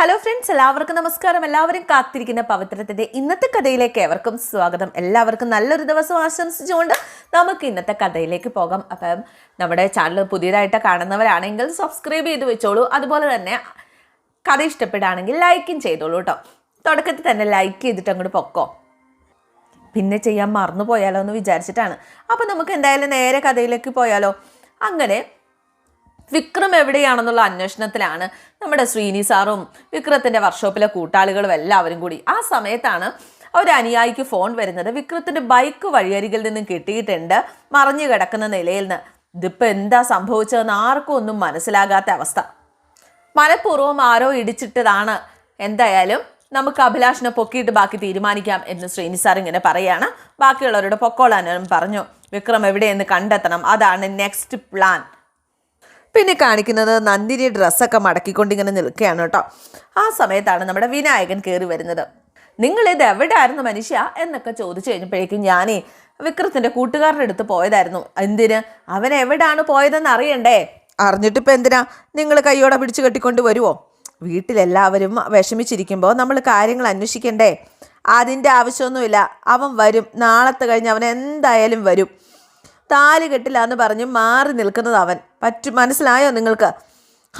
Hello friends എല്ലാവർക്കും നമസ്കാരം. എല്ലാവരും കാത്തിരിക്കുന്ന പവിത്രത്തിന്റെ ഇന്നത്തെ കഥയിലേക്ക് ഏവർക്കും സ്വാഗതം. എല്ലാവർക്കും നല്ലൊരു ദിവസം ആശംസിച്ചുകൊണ്ട് നമുക്ക് ഇന്നത്തെ കഥയിലേക്ക് പോകാം. അപ്പം നമ്മുടെ ചാനൽ പുതിയതായിട്ട് കാണുന്നവരാണെങ്കിൽ സബ്സ്ക്രൈബ് ചെയ്ത് വെച്ചോളൂ. അതുപോലെ തന്നെ കഥ ഇഷ്ടപ്പെടുകയാണെങ്കിൽ ലൈക്കും ചെയ്തോളൂ കേട്ടോ തുടക്കത്തിൽ തന്നെ ലൈക്ക് ചെയ്തിട്ട് അങ്ങോട്ട് പൊക്കോ. പിന്നെ ചെയ്യാൻ മറന്നു പോയാലോ എന്ന് വിചാരിച്ചിട്ടാണ്. അപ്പം നമുക്ക് എന്തായാലും നേരെ കഥയിലേക്ക് പോയാലോ. അങ്ങനെ വിക്രം എവിടെയാണെന്നുള്ള അന്വേഷണത്തിലാണ് നമ്മുടെ ശ്രീനി സാറും വിക്രത്തിന്റെ വർക്ക്ഷോപ്പിലെ കൂട്ടാളികളും എല്ലാവരും കൂടി. ആ സമയത്താണ് ഒരു അനുയായിക്ക് ഫോൺ വരുന്നത്. വിക്രത്തിന്റെ ബൈക്ക് വഴിയരികിൽ നിന്നും കിട്ടിയിട്ടുണ്ട്. മറിഞ്ഞു കിടക്കുന്ന നിലയിൽ നിന്ന്. ഇതിപ്പോൾ എന്താ സംഭവിച്ചതെന്ന് ആർക്കും ഒന്നും മനസ്സിലാകാത്ത അവസ്ഥ. മനഃപൂർവം ആരോ ഇടിച്ചിട്ടതാണ്. എന്തായാലും നമുക്ക് അഭിലാഷിനെ പൊക്കിയിട്ട് ബാക്കി തീരുമാനിക്കാം എന്ന് ശ്രീനി സാർ ഇങ്ങനെ പറയാണ്. ബാക്കിയുള്ളവരുടെ പൊക്കോളാനും പറഞ്ഞു. വിക്രം എവിടെയെന്ന് കണ്ടെത്തണം. അതാണ് നെക്സ്റ്റ് പ്ലാൻ പിന്നെ കാണിക്കുന്നത് നന്ദിനി ഡ്രസ്സൊക്കെ മടക്കിക്കൊണ്ട് ഇങ്ങനെ നിൽക്കുകയാണ് കേട്ടോ. ആ സമയത്താണ് നമ്മുടെ വിനായകൻ കയറി വരുന്നത്. നിങ്ങൾ ഇത് എവിടെയായിരുന്നു മനുഷ്യ? എന്നൊക്കെ ചോദിച്ചു കഴിഞ്ഞപ്പോഴേക്കും ഞാനേ വിക്രത്തിന്റെ കൂട്ടുകാരുടെ അടുത്ത് പോയതായിരുന്നു. എന്തിന്? അവൻ എവിടെയാണ് പോയതെന്ന് അറിയണ്ടേ? അറിഞ്ഞിട്ടിപ്പോൾ എന്തിനാ? നിങ്ങൾ കൈയോടെ പിടിച്ചു കെട്ടിക്കൊണ്ട് വരുമോ വീട്ടിലെല്ലാവരും വിഷമിച്ചിരിക്കുമ്പോൾ നമ്മൾ കാര്യങ്ങൾ അന്വേഷിക്കണ്ടേ? അതിന്റെ ആവശ്യമൊന്നുമില്ല. അവൻ വരും. നാളത്തെ കഴിഞ്ഞ് അവൻ എന്തായാലും വരും. താലി കെട്ടില്ല എന്ന് പറഞ്ഞ് മാറി നിൽക്കുന്നത് അവൻ. പറ്റു മനസ്സിലായോ നിങ്ങൾക്ക്?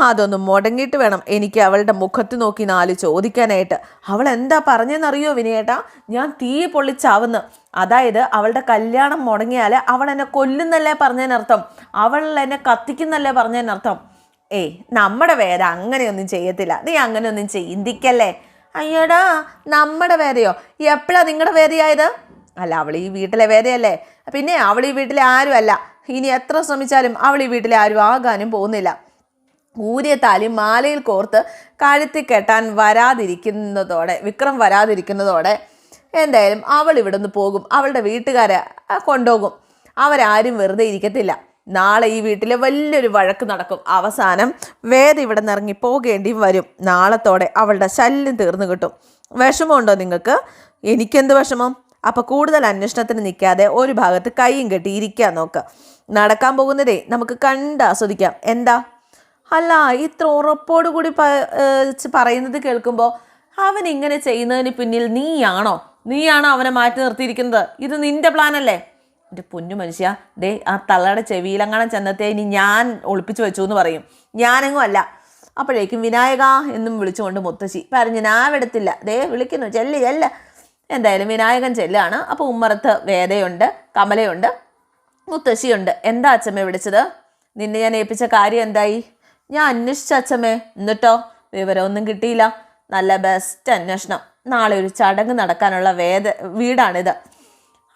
അതൊന്ന് മുടങ്ങിയിട്ട് വേണം എനിക്ക് അവളുടെ മുഖത്ത് നോക്കി നാല് ചോദിക്കാനായിട്ട്. അവൾ എന്താ പറഞ്ഞെന്നറിയോ വിനയേട്ടാ? ഞാൻ തീ പൊള്ളിച്ചാവുന്നു. അതായത് അവളുടെ കല്യാണം മുടങ്ങിയാൽ അവൾ എന്നെ കൊല്ലുന്നല്ലേ പറഞ്ഞതിനർത്ഥം അവൾ എന്നെ കത്തിക്കുന്നല്ലേ പറഞ്ഞതിനർത്ഥം ഏയ് നമ്മുടെ വേദ അങ്ങനെയൊന്നും ചെയ്യത്തില്ല. നീ അങ്ങനെയൊന്നും ചിന്തിക്കല്ലേ? അയ്യോടാ നമ്മുടെ വേദയോ? എപ്പോഴാ നിങ്ങളുടെ വേദയായത്? അല്ല അവൾ ഈ വീട്ടിലെ വേദയല്ലേ? പിന്നെ അവൾ ഈ വീട്ടിലെ ആരും അല്ല ഇനി എത്ര ശ്രമിച്ചാലും അവൾ ഈ വീട്ടിലെ ആരും ആകാനും പോകുന്നില്ല. ഊരിയ താലി മാലയിൽ കോർത്ത് കഴുത്തി കെട്ടാൻ വരാതിരിക്കുന്നതോടെ വിക്രം വരാതിരിക്കുന്നതോടെ എന്തായാലും അവൾ ഇവിടുന്ന് പോകും. അവളുടെ വീട്ടുകാരെ കൊണ്ടുപോകും. അവരാരും വെറുതെ ഇരിക്കത്തില്ല. നാളെ ഈ വീട്ടിലെ വലിയൊരു വഴക്ക് നടക്കും. അവസാനം വേദ ഇവിടെ നിന്ന് ഇറങ്ങി പോകേണ്ടി വരും. നാളത്തോടെ അവളുടെ ശല്യം തീർന്നു കിട്ടും. വിഷമമുണ്ടോ നിങ്ങൾക്ക്? എനിക്കെന്ത് വിഷമം? അപ്പോൾ കൂടുതൽ അന്വേഷണത്തിന് നിൽക്കാതെ ഒരു ഭാഗത്ത് കൈയും കെട്ടി ഇരിക്കാൻ നോക്കുക നടക്കാൻ പോകുന്നതേ നമുക്ക് കണ്ട് ആസ്വദിക്കാം. എന്താ? അല്ല ഇത്ര ഉറപ്പോടു കൂടി പറയുന്നത് കേൾക്കുമ്പോൾ അവൻ ഇങ്ങനെ ചെയ്യുന്നതിന് പിന്നിൽ നീയാണോ? നീയാണോ അവനെ മാറ്റി നിർത്തിയിരിക്കുന്നത്? ഇത് നിന്റെ പ്ലാനല്ലേ എന്റെ പൊന്നു മനുഷ്യ ദേ ആ തള്ളയുടെ ചെവിയിലങ്ങാണം ചെന്നത്തെ ഇനി ഞാൻ ഒളിപ്പിച്ചു വെച്ചു എന്ന് പറയും. ഞാനെങ്ങും അല്ല. അപ്പോഴേക്കും വിനായക എന്നും വിളിച്ചുകൊണ്ട് മുത്തശ്ശി പറഞ്ഞു ഞാൻ വിടത്തില്ല ദേ വിളിക്കുന്നു. ചെല്ല് ചെല്ല്. എന്തായാലും വിനായകൻ ചെല്ലാണ്. അപ്പോൾ ഉമ്മറത്ത് വേദയുണ്ട് കമലയുണ്ട് മുത്തശ്ശിയുണ്ട്. എന്താ അച്ഛമ്മ വിളിച്ചത്? നിന്നെ ഞാൻ ഏൽപ്പിച്ച കാര്യം എന്തായി? ഞാൻ അന്വേഷിച്ച അച്ഛമ്മേ എന്നിട്ടോ? വിവരമൊന്നും കിട്ടിയില്ല. നല്ല ബെസ്റ്റ് അന്വേഷണം. നാളെ ഒരു ചടങ്ങ് നടക്കാനുള്ള വേദ വീടാണിത്.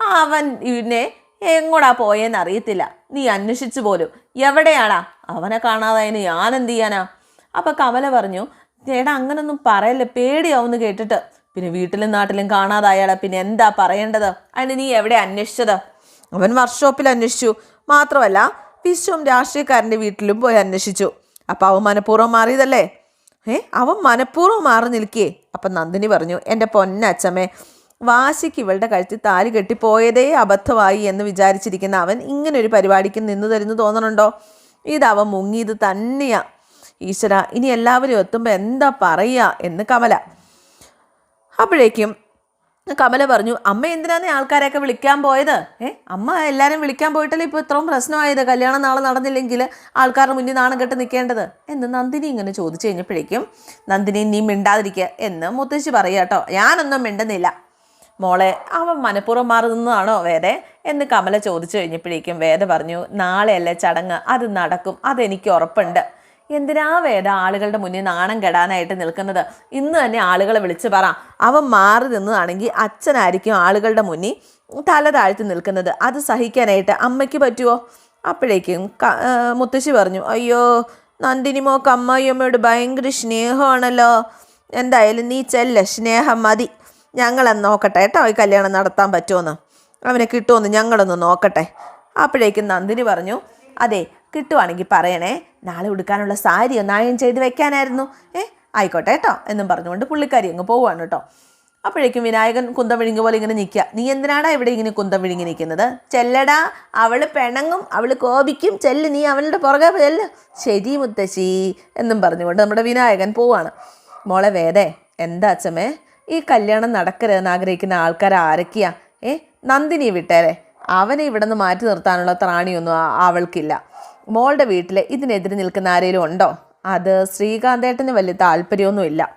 അവൻ ഇവനെ എങ്ങോടാ പോയെന്ന് അറിയത്തില്ല. നീ അന്വേഷിച്ചു പോലും. എവിടെയാണാ അവനെ കാണാതായതിന് ഞാൻ എന്ത് ചെയ്യാനാ? അപ്പൊ കമല പറഞ്ഞു ചേട്ടാ അങ്ങനൊന്നും പറയല്ലേ പേടിയാവുമെന്ന് കേട്ടിട്ട്. പിന്നെ വീട്ടിലും നാട്ടിലും കാണാതായാളെ പിന്നെ എന്താ പറയേണ്ടത്? അതിന് നീ എവിടെ അന്വേഷിച്ചത്? അവൻ വർക്ക്ഷോപ്പിൽ അന്വേഷിച്ചു. മാത്രമല്ല വിശ്വം രാഷ്ട്രീയക്കാരന്റെ വീട്ടിലും പോയി അന്വേഷിച്ചു. അപ്പോൾ അവൻ മനഃപൂർവം മാറിയതല്ലേ? ഏ അവൻ മനഃപൂർവം മാറി നിൽക്കേ. അപ്പം നന്ദിനി പറഞ്ഞു എന്റെ പൊന്നച്ചമ്മേ വാശിക്ക് ഇവളുടെ കഴുത്തിൽ താലി കെട്ടിപ്പോയതേ അബദ്ധമായി എന്ന് വിചാരിച്ചിരിക്കുന്ന അവൻ ഇങ്ങനെ ഒരു പരിപാടിക്ക് നിന്നു തരുന്നു തോന്നണുണ്ടോ? ഇത് അവൻ മുങ്ങിയത് തന്നെയാ. ഈശ്വര ഇനി എല്ലാവരും എത്തുമ്പോൾ എന്താ പറയുക? എന്ന് കമല. അപ്പോഴേക്കും കമല പറഞ്ഞു അമ്മ എന്തിനാണ് ആൾക്കാരെയൊക്കെ വിളിക്കാൻ പോയത്? ഏ അമ്മ എല്ലാവരും വിളിക്കാൻ പോയിട്ടല്ലേ ഇപ്പോൾ ഇത്രയും പ്രശ്നമായത്? കല്യാണം നാളെ നടന്നില്ലെങ്കിൽ ആൾക്കാരുടെ മുന്നിൽ നാണം കെട്ട് നിൽക്കേണ്ടത്? എന്ന് നന്ദിനി ഇങ്ങനെ ചോദിച്ചു കഴിഞ്ഞപ്പോഴേക്കും നന്ദിനി നീ മിണ്ടാതിരിക്കുക. എന്ന് മുത്തശ്ശി പറയുക കേട്ടോ ഞാനൊന്നും മിണ്ടുന്നില്ല. മോളെ അവൻ മനഃപൂർവം മാറി നിന്നതാണോ വേദ? എന്ന് കമല ചോദിച്ചു കഴിഞ്ഞപ്പോഴേക്കും വേദ പറഞ്ഞു നാളെയല്ലേ ചടങ്ങ് അത് നടക്കും അതെനിക്ക് ഉറപ്പുണ്ട്. എന്തിനാ വേദ ആളുകളുടെ മുന്നിൽ നാണം കെടാനായിട്ട് നിൽക്കുന്നത്? ഇന്ന് തന്നെ ആളുകളെ വിളിച്ച് പറ. അവൻ മാറി നിന്നതാണെങ്കിൽ അച്ഛനായിരിക്കും ആളുകളുടെ മുന്നിൽ തല താഴ്ത്തി നിൽക്കുന്നത്. അത് സഹിക്കാനായിട്ട് അമ്മയ്ക്ക് പറ്റുമോ അപ്പോഴേക്കും മുത്തശ്ശി പറഞ്ഞു അയ്യോ നന്ദിനി മോക്ക് അമ്മായിയമ്മയോട് ഭയങ്കര സ്നേഹമാണല്ലോ. എന്തായാലും നീ ചെല്ല സ്നേഹം മതി. ഞങ്ങളെന്ന് നോക്കട്ടെ കേട്ടോ ഈ കല്യാണം നടത്താൻ പറ്റുമെന്ന് അവനെ കിട്ടുമെന്ന് ഞങ്ങളൊന്ന് നോക്കട്ടെ. അപ്പോഴേക്കും നന്ദിനി പറഞ്ഞു അതെ കിട്ടുവാണെങ്കിൽ പറയണേ നാളെ ഉടുക്കാനുള്ള സാരി ഒന്ന് അയൺ ചെയ്ത് വെക്കാനായിരുന്നു. ഏ ആയിക്കോട്ടെ കേട്ടോ എന്നും പറഞ്ഞുകൊണ്ട് പുള്ളിക്കാരി അങ്ങ് പോവാണ് കേട്ടോ അപ്പോഴേക്കും വിനായകൻ കുന്തം വിഴുങ്ങി പോലെ ഇങ്ങനെ നിൽക്കുക. നീ എന്തിനാടാ ഇവിടെ ഇങ്ങനെ കുന്തം വിഴുങ്ങി നിൽക്കുന്നത്? ചെല്ലടാ അവൾ പിണങ്ങും അവൾ കോപിക്കും. ചെല്ല് നീ അവളുടെ പുറകെ ചെല്ല്. ശരി മുത്തശ്ശി എന്നും പറഞ്ഞുകൊണ്ട് നമ്മുടെ വിനായകൻ പോവാണ് മോളെ വേദേ എന്താ അച്ഛമ്മേ? ഈ കല്യാണം നടക്കരുതെന്ന് ആഗ്രഹിക്കുന്ന ആൾക്കാർ ആരൊക്കെയാ? ഏ നന്ദിനി വിട്ടേരെ. അവനെ ഇവിടെ നിന്ന് മാറ്റി നിർത്താനുള്ള ത്രാണിയൊന്നും അവൾക്കില്ല. മോളുടെ വീട്ടിൽ ഇതിനെതിരെ നിൽക്കുന്ന ആരെങ്കിലും ഉണ്ടോ? അത് ശ്രീകാന്തേട്ടന് വലിയ താല്പര്യമൊന്നുമില്ല.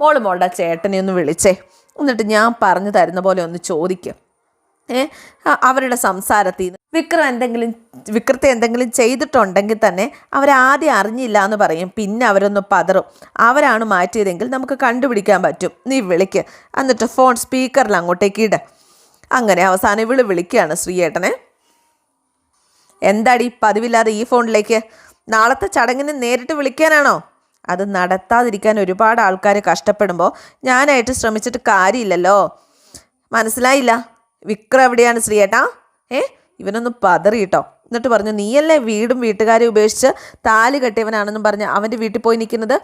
മോൾ മോളുടെ ചേട്ടനെ ഒന്ന് വിളിച്ചേ. എന്നിട്ട് ഞാൻ പറഞ്ഞു തരുന്ന പോലെ ഒന്ന് ചോദിക്കും. ഏ? അവരുടെ സംസാരത്തിൽ നിന്ന്. വിക്രം എന്തെങ്കിലും വിക്രത്തെ എന്തെങ്കിലും ചെയ്തിട്ടുണ്ടെങ്കിൽ തന്നെ അവരാദ്യം അറിഞ്ഞില്ല എന്ന് പറയും. പിന്നെ അവരൊന്ന് പതറും. അവരാണ് മാറ്റിയതെങ്കിൽ നമുക്ക് കണ്ടുപിടിക്കാൻ പറ്റും. നീ വിളിക്ക്. എന്നിട്ട് ഫോൺ സ്പീക്കറിൽ അങ്ങോട്ടേക്ക് ഇട്. അങ്ങനെ അവസാനം ഇവൾ വിളിക്കുകയാണ് ശ്രീയേട്ടനെ. എന്താടി പതിവില്ലാതെ ഈ ഫോണിലേക്ക്? നാളത്തെ ചടങ്ങിന് നേരിട്ട് വിളിക്കാനാണോ? അത് നടത്താതിരിക്കാൻ ഒരുപാട് ആൾക്കാർ കഷ്ടപ്പെടുമ്പോൾ ഞാനായിട്ട് ശ്രമിച്ചിട്ട് കാര്യമില്ലല്ലോ. മനസ്സിലായില്ല. വിക്രം എവിടെയാണ് ശ്രീയേട്ടാ? ഏ ഇവനൊന്ന് പതറിയിട്ടോ. എന്നിട്ട് പറഞ്ഞു നീയല്ലേ വീടും വീട്ടുകാരെ ഉപേക്ഷിച്ച് താലി കെട്ടിയവനാണെന്നും പറഞ്ഞ് അവന്റെ വീട്ടിൽ പോയി നിൽക്കുന്നത്?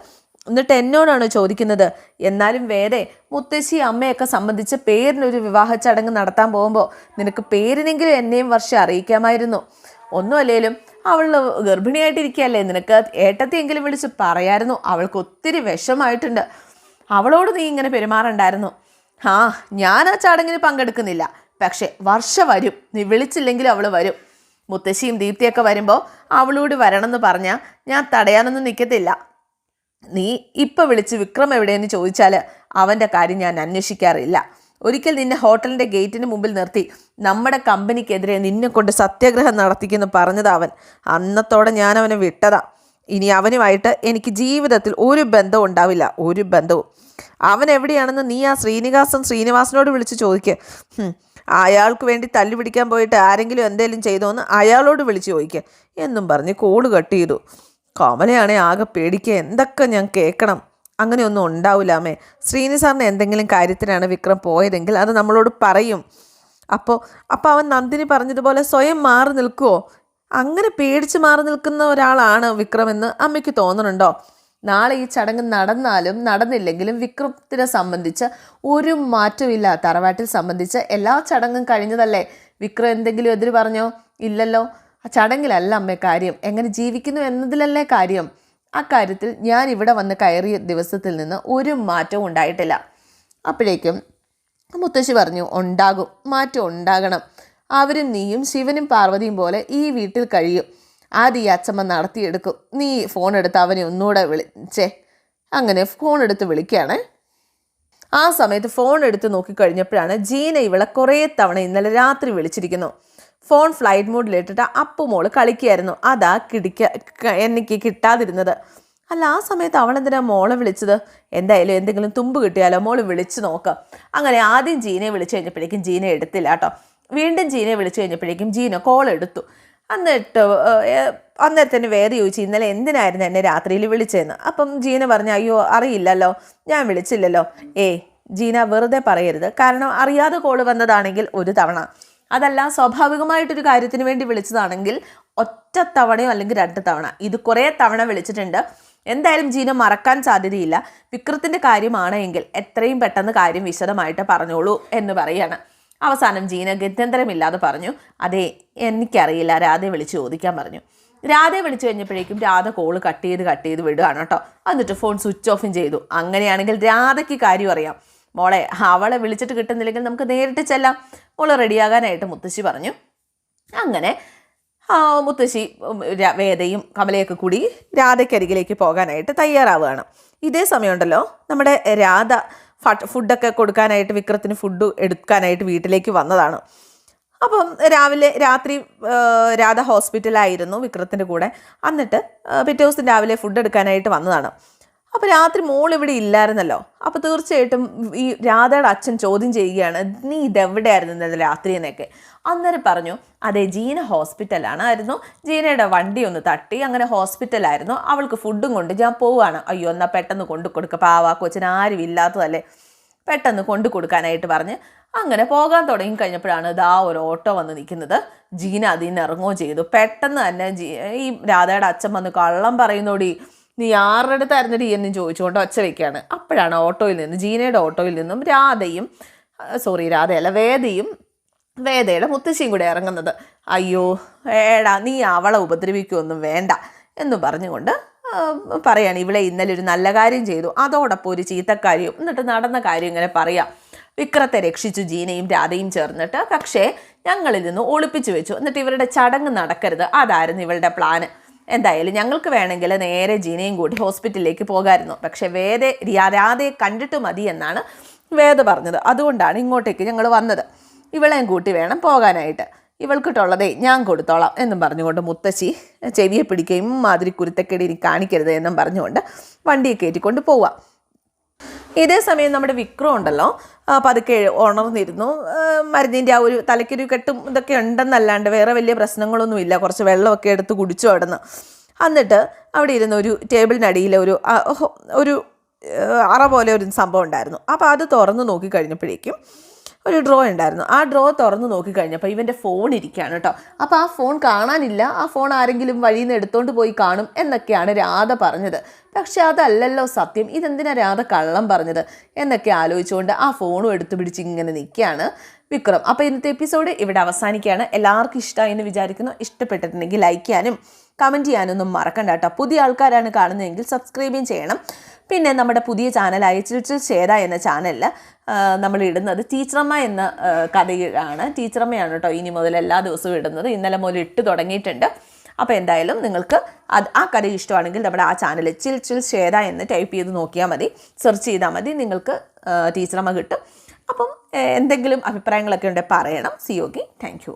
എന്നിട്ട് എന്നോടാണ് ചോദിക്കുന്നത്? എന്നാലും വേറെ മുത്തശ്ശി അമ്മയൊക്കെ സംബന്ധിച്ച് പേരിനൊരു വിവാഹ ചടങ്ങ് നടത്താൻ പോകുമ്പോൾ നിനക്ക് പേരിനെങ്കിലും എന്നെയും വർഷം അറിയിക്കാമായിരുന്നു. ഒന്നും അല്ലെങ്കിലും അവൾ ഗർഭിണിയായിട്ടിരിക്കുകയല്ലേ? നിനക്ക് ഏട്ടത്തെയെങ്കിലും വിളിച്ച് പറയായിരുന്നു. അവൾക്ക് ഒത്തിരി വിഷമായിട്ടുണ്ട് അവളോട് നീ ഇങ്ങനെ പെരുമാറണ്ടായിരുന്നു. ആ ഞാൻ ആ ചടങ്ങിന് പങ്കെടുക്കുന്നില്ല. പക്ഷേ വർഷ വരും. നീ വിളിച്ചില്ലെങ്കിൽ അവൾ വരും. മുത്തശ്ശിയും ദീപ്തിയൊക്കെ വരുമ്പോൾ അവളോട് വരണമെന്ന് പറഞ്ഞാൽ ഞാൻ തടയാനൊന്നും നിൽക്കത്തില്ല നീ ഇപ്പം വിളിച്ച് വിക്രം എവിടെയെന്ന് ചോദിച്ചാൽ അവന്റെ കാര്യം ഞാൻ അന്വേഷിക്കാറില്ല. ഒരിക്കൽ നിന്നെ ഹോട്ടലിന്റെ ഗേറ്റിന് മുമ്പിൽ നിർത്തി. നമ്മുടെ കമ്പനിക്കെതിരെ നിന്നെ കൊണ്ട് സത്യാഗ്രഹം നടത്തിക്കെന്ന് പറഞ്ഞത് അവൻ. അന്നത്തോടെ ഞാൻ അവനെ വിട്ടതാ. ഇനി അവനുമായിട്ട് എനിക്ക് ജീവിതത്തിൽ ഒരു ബന്ധവും ഉണ്ടാവില്ല. ഒരു ബന്ധവും. അവൻ എവിടെയാണെന്ന് നീ ആ ശ്രീനിവാസൻ ശ്രീനിവാസനോട് വിളിച്ച് ചോദിക്കുക അയാൾക്ക് വേണ്ടി തല്ലി പിടിക്കാൻ പോയിട്ട് ആരെങ്കിലും എന്തെങ്കിലും ചെയ്തോന്ന് അയാളോട് വിളിച്ച് ചോദിക്കുക എന്നും പറഞ്ഞ് കോൾ കട്ട് ചെയ്തു. കോമലയാണെ ആകെ പേടിക്കുക എന്തൊക്കെ ഞാൻ കേൾക്കണം അങ്ങനെയൊന്നും ഉണ്ടാവില്ല അമ്മേ. ശ്രീനി സാറിന് എന്തെങ്കിലും കാര്യത്തിനാണ് വിക്രം പോയതെങ്കിൽ അത് നമ്മളോട് പറയും. അപ്പോൾ അപ്പോൾ അവൻ നന്ദിനി പറഞ്ഞതുപോലെ സ്വയം മാറി നിൽക്കുമോ അങ്ങനെ പേടിച്ച് മാറി നിൽക്കുന്ന ഒരാളാണ് വിക്രം എന്ന് അമ്മയ്ക്ക് തോന്നുന്നുണ്ടോ? നാളെ ഈ ചടങ്ങ് നടന്നാലും നടന്നില്ലെങ്കിലും വിക്രത്തിനെ സംബന്ധിച്ച് ഒരു മാറ്റമില്ല തറവാട്ടിൽ സംബന്ധിച്ച് എല്ലാ ചടങ്ങും കഴിഞ്ഞതല്ലേ? വിക്രം എന്തെങ്കിലും എതിര് പറഞ്ഞോ? ഇല്ലല്ലോ. ആ ചടങ്ങിലല്ല അമ്മേ കാര്യം. എങ്ങനെ ജീവിക്കുന്നു എന്നതിലല്ലേ കാര്യം. അക്കാര്യത്തിൽ ഞാൻ ഇവിടെ വന്ന് കയറിയ ദിവസത്തിൽ നിന്ന് ഒരു മാറ്റവും ഉണ്ടായിട്ടില്ല. അപ്പോഴേക്കും മുത്തശ്ശി പറഞ്ഞു ഉണ്ടാകും മാറ്റം ഉണ്ടാകണം. അവരും നീയും ശിവനും പാർവതിയും പോലെ ഈ വീട്ടിൽ കഴിയും. ആദ്യം ഈ അച്ഛമ്മ നടത്തിയെടുക്കും. നീ ഫോൺ എടുത്ത് അവനെ ഒന്നുകൂടെ വിളിച്ചേ. അങ്ങനെ ഫോൺ എടുത്ത് വിളിക്കുകയാണേ. ആ സമയത്ത് ഫോൺ എടുത്ത് നോക്കിക്കഴിഞ്ഞപ്പോഴാണ് ജീന ഇവളെ കുറേ തവണ ഇന്നലെ രാത്രി വിളിച്ചിരിക്കുന്നു. ഫോൺ ഫ്ലൈറ്റ് മോഡിലിട്ടിട്ട് അപ്പു മോൾ കളിക്കുകയായിരുന്നു അതാ കിടിക്ക എനിക്ക് കിട്ടാതിരുന്നത്. അല്ല ആ സമയത്ത് അവൾ എന്തിനാ മോളെ വിളിച്ചത്? എന്തായാലും എന്തെങ്കിലും തുമ്പ് കിട്ടിയാലോ? മോൾ വിളിച്ചു നോക്കാം. അങ്ങനെ ആദ്യം ജീനയെ വിളിച്ചു കഴിഞ്ഞപ്പോഴേക്കും ജീന എടുത്തില്ല കേട്ടോ. വീണ്ടും ജീനയെ വിളിച്ചു കഴിഞ്ഞപ്പോഴേക്കും ജീന കോൾ എടുത്തു. എന്നിട്ട് അന്നേരത്തിന് വേറെ ചോദിച്ചു ഇന്നലെ എന്തിനായിരുന്നു എന്നെ രാത്രിയിൽ വിളിച്ചതെന്ന്? അപ്പം ജീന പറഞ്ഞു അയ്യോ അറിയില്ലല്ലോ. ഞാൻ വിളിച്ചില്ലല്ലോ. ഏ ജീന വെറുതെ പറയരുത്. കാരണം അറിയാതെ കോൾ വന്നതാണെങ്കിൽ ഒരു തവണ. അതല്ല സ്വാഭാവികമായിട്ടൊരു കാര്യത്തിന് വേണ്ടി വിളിച്ചതാണെങ്കിൽ ഒറ്റ തവണയോ അല്ലെങ്കിൽ രണ്ട് തവണ ഇത് കുറേ തവണ വിളിച്ചിട്ടുണ്ട്. എന്തായാലും ജീന മറക്കാൻ സാധ്യതയില്ല. വിക്രത്തിന്റെ കാര്യമാണ് എങ്കിൽ എത്രയും പെട്ടെന്ന് കാര്യം വിശദമായിട്ട് പറഞ്ഞോളൂ എന്ന് പറയാണ് അവസാനം ജീന ഗത്യന്തരമില്ലാതെ പറഞ്ഞു അതെ എനിക്കറിയില്ല. രാധയെ വിളിച്ച് ചോദിക്കാൻ പറഞ്ഞു. രാധയെ വിളിച്ചു കഴിഞ്ഞപ്പോഴേക്കും രാധ കോൾ കട്ട് ചെയ്ത് കട്ട് ചെയ്ത് വിടുകയാണ് കേട്ടോ. എന്നിട്ട് ഫോൺ സ്വിച്ച് ഓഫും ചെയ്തു. അങ്ങനെയാണെങ്കിൽ രാധയ്ക്ക് കാര്യം അറിയാം. മോളെ അവളെ വിളിച്ചിട്ട് കിട്ടുന്നില്ലെങ്കിൽ നമുക്ക് നേരിട്ട് ചെല്ലാം. മോൾ റെഡിയാകാനായിട്ട് മുത്തശ്ശി പറഞ്ഞു. അങ്ങനെ മുത്തശ്ശി വേദയും കമലയൊക്കെ കൂടി രാധയ്ക്കരികിലേക്ക് പോകാനായിട്ട് തയ്യാറാവുകയാണ്. ഇതേ സമയമുണ്ടല്ലോ നമ്മുടെ രാധ ഫുഡൊക്കെ കൊടുക്കാനായിട്ട് വിക്രത്തിന് ഫുഡ് എടുക്കാനായിട്ട് വീട്ടിലേക്ക് വന്നതാണ്. അപ്പം രാവിലെ രാത്രി രാധ ഹോസ്പിറ്റലായിരുന്നു വിക്രത്തിന്റെ കൂടെ. എന്നിട്ട് പിറ്റേ ദിവസം രാവിലെ ഫുഡ് എടുക്കാനായിട്ട് വന്നതാണ്. അപ്പോൾ രാത്രി മോൾ ഇവിടെ ഇല്ലായിരുന്നല്ലോ. അപ്പോൾ തീർച്ചയായിട്ടും ഈ രാധയുടെ അച്ഛൻ ചോദ്യം ചെയ്യുകയാണ് നീ ഇതെവിടെയായിരുന്നു ഇന്നലെ രാത്രി എന്നൊക്കെ? അന്നേരം പറഞ്ഞു അതെ ജീന ഹോസ്പിറ്റലാണ് ആയിരുന്നു ജീനയുടെ വണ്ടി ഒന്ന് തട്ടി അങ്ങനെ ഹോസ്പിറ്റലായിരുന്നു അവൾക്ക് ഫുഡും കൊണ്ട് ഞാൻ പോവുകയാണ്. അയ്യോ എന്നാൽ പെട്ടെന്ന് കൊണ്ടു കൊടുക്കുക പാവാ കൊച്ചിന് ആരും ഇല്ലാത്തതല്ലേ? പെട്ടെന്ന് കൊണ്ടു കൊടുക്കാനായിട്ട് പറഞ്ഞ് അങ്ങനെ പോകാൻ തുടങ്ങി കഴിഞ്ഞപ്പോഴാണ് ഇതാ ഒരു ഓട്ടോ വന്ന് നിൽക്കുന്നത്. ജീന അതിൽ നിന്ന് ഇറങ്ങുകയും ചെയ്തു. പെട്ടെന്ന് തന്നെ ജീ ഈ രാധയുടെ അച്ഛൻ വന്ന് കള്ളം പറയുന്നോടി. നീ ആരുടെ അടുത്തായിരുന്നടി എന്നും ചോദിച്ചുകൊണ്ട് ഒച്ച വയ്ക്കുകയാണ് അപ്പോഴാണ് ഓട്ടോയിൽ നിന്ന് ജീനയുടെ ഓട്ടോയിൽ നിന്നും രാധയും സോറി രാധയല്ല വേദയും വേദയുടെ മുത്തശ്ശിയും കൂടെ ഇറങ്ങുന്നത്. അയ്യോ ഏടാ നീ അവളെ ഉപദ്രവിക്കുകയൊന്നും വേണ്ട എന്ന് പറഞ്ഞുകൊണ്ട് പറയാണ് ഇവിടെ ഇന്നലെ ഒരു നല്ല കാര്യം ചെയ്തു. അതോടൊപ്പം ഒരു ചീത്തക്കാരിയും എന്നിട്ട് നടന്ന കാര്യം ഇങ്ങനെ പറയാം. വിക്രത്തെ രക്ഷിച്ചു ജീനയും രാധയും ചേർന്നിട്ട് പക്ഷേ ഞങ്ങളിൽ നിന്ന് ഒളിപ്പിച്ചു വെച്ചു. എന്നിട്ട് ഇവരുടെ ചടങ്ങ് നടക്കരുത്. അതായിരുന്നു ഇവളുടെ പ്ലാന് എന്തായാലും ഞങ്ങൾക്ക് വേണമെങ്കിൽ നേരെ ജീനയും കൂടി ഹോസ്പിറ്റലിലേക്ക് പോകാമായിരുന്നു പക്ഷേ വേദ രാധയെ കണ്ടിട്ട് മതി എന്നാണ് വേദ പറഞ്ഞത്. അതുകൊണ്ടാണ് ഇങ്ങോട്ടേക്ക് ഞങ്ങൾ വന്നത്. ഇവളെയും കൂട്ടി വേണം പോകാനായിട്ട്. ഇവൾക്കിട്ടുള്ളതേ ഞാൻ കൊടുത്തോളാം എന്നും പറഞ്ഞുകൊണ്ട് മുത്തശ്ശി ചെവിയെ പിടിക്കുകയും മാതിരി കുരുത്തക്കേടി കാണിക്കരുത് എന്നും പറഞ്ഞുകൊണ്ട് വണ്ടിയെ കയറ്റിക്കൊണ്ട് പോവാം. ഇതേ സമയം നമ്മുടെ വിക്രം ഉണ്ടല്ലോ. പതുക്കെ ഉണർന്നിരുന്നു. മരുന്നിന്റെ ആ ഒരു തലയ്ക്കൊരു കെട്ടും ഇതൊക്കെ ഉണ്ടെന്നല്ലാണ്ട് വേറെ വലിയ പ്രശ്നങ്ങളൊന്നുമില്ല കുറച്ച് വെള്ളമൊക്കെ എടുത്ത് കുടിച്ചു അവിടുന്ന്. എന്നിട്ട് അവിടെ ഇരുന്ന ഒരു ടേബിളിനടിയിൽ ഒരു ഒരു അറ പോലെ ഒരു സംഭവം ഉണ്ടായിരുന്നു. അപ്പോൾ അത് തുറന്ന് നോക്കി കഴിഞ്ഞപ്പോഴേക്കും ഒരു ഡ്രോ ഉണ്ടായിരുന്നു. ആ ഡ്രോ തുറന്ന് നോക്കിക്കഴിഞ്ഞപ്പോൾ ഇവന്റെ ഫോൺ ഇരിക്കുകയാണ് കേട്ടോ. അപ്പോൾ ആ ഫോൺ കാണാനില്ല. ആ ഫോൺ ആരെങ്കിലും വഴിയിൽ നിന്ന് എടുത്തോണ്ട് പോയി കാണും എന്നൊക്കെയാണ് രാധ പറഞ്ഞത്. പക്ഷെ അതല്ലല്ലോ സത്യം. ഇതെന്തിനാ രാധ കള്ളം പറഞ്ഞത്? എന്നൊക്കെ ആലോചിച്ചുകൊണ്ട് ആ ഫോണും എടുത്തു പിടിച്ച് ഇങ്ങനെ നിൽക്കുകയാണ് വിക്രം. അപ്പോൾ ഇന്നത്തെ എപ്പിസോഡ് ഇവിടെ അവസാനിക്കുകയാണ്. എല്ലാവർക്കും ഇഷ്ടമായി എന്ന് വിചാരിക്കുന്നു. ഇഷ്ടപ്പെട്ടിട്ടുണ്ടെങ്കിൽ ലൈക്ക് ചെയ്യാനും കമന്റ് ചെയ്യാനൊന്നും മറക്കണ്ട കേട്ടോ. പുതിയ ആൾക്കാരാണ് കാണുന്നതെങ്കിൽ സബ്സ്ക്രൈബും ചെയ്യണം. പിന്നെ നമ്മുടെ പുതിയ ചാനലായ ചിൽച്ചിൽ ചേത എന്ന ചാനലിൽ നമ്മൾ ഇടുന്നത് ടീച്ചറമ്മ എന്ന കഥയാണ്. ടീച്ചറമ്മയാണ് കേട്ടോ ഇനി മുതൽ എല്ലാ ദിവസവും ഇടുന്നത്. ഇന്നലെ മുതൽ ഇട്ട് തുടങ്ങിയിട്ടുണ്ട്. അപ്പോൾ എന്തായാലും നിങ്ങൾക്ക് അത് ആ കഥ ഇഷ്ടമാണെങ്കിൽ നമ്മുടെ ആ ചാനൽ ചിൽ ചിൽ ചേത എന്ന് ടൈപ്പ് ചെയ്ത് നോക്കിയാൽ മതി. സെർച്ച് ചെയ്താൽ മതി. നിങ്ങൾക്ക് ടീച്ചറമ്മ കിട്ടും. അപ്പം എന്തെങ്കിലും അഭിപ്രായങ്ങളൊക്കെ ഉണ്ടെങ്കിൽ പറയണം. C okay thank